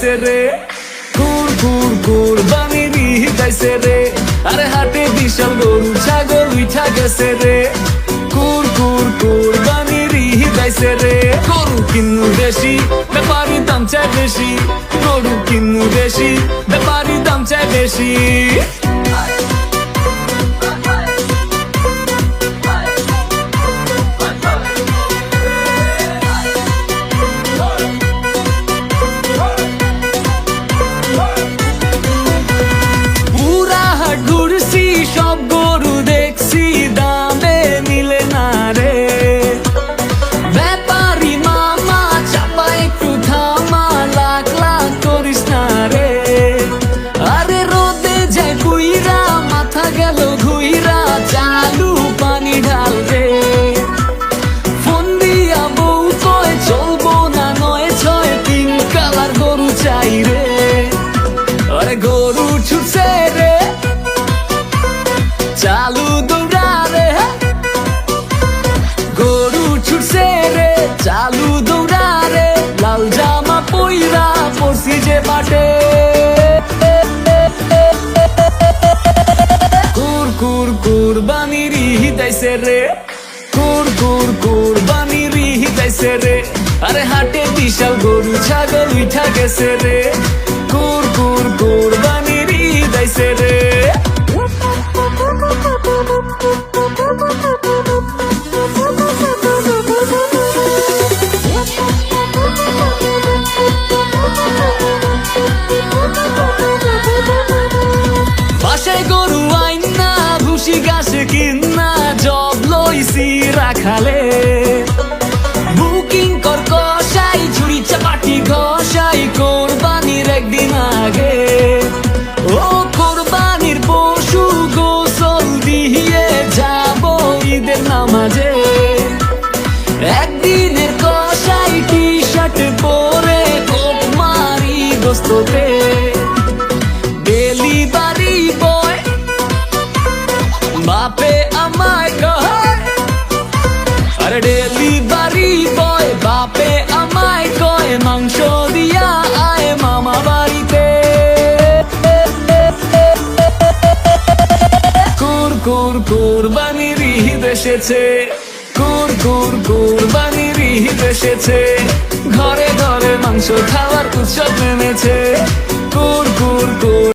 হিদাইছে রে। কুর কুর কুর বানির হিদাইছে রে। আরে হাটে বিশাল গরু, ছাগল উঠা গেছে রে। কুর কুর কুর বানির হিদাইছে রে। গরু কিনু বেশি, ব্যাপারি দাম চায় বেশি। গরু কিনু বেশি, ব্যাপারি দাম চায় বেশি। চালু দৌড়া রে লাল জামা পইরা পড়ছি যে পাটে। কুর কুর কুর বানিরি হিদাইছে রে। কুর কুর কুর বানিরি হিদাইছে রে। আরে হাটে বিশাল গরু, ছাগল উঠা গেছে রে। কুর কুর কুর বানিরি হিদাইছে রে। বাসায় গরু আইন না ভুসি গাছে কিনা, জব লইছি রাখালে। বুকিং কর কষাই, ঝুড়ি চাপাটি ঘষাই, কোরবানির একদিন আগে। ও কোরবানির পশু গোসল দিয়ে যাব ঈদের নামাজে। একদিনের কষাই টি শার্ট পরে কোপ মারি দোস্ততে বাপে আমায় কয়, মাংস দিয়া আয় মামা বাড়িতে। কুর কুর কুর বানি ঈদ এসেছে। কুর কুর বানি ঈদ এসেছে। ঘরে ঘরে মাংস খাওয়ার উৎসব কুর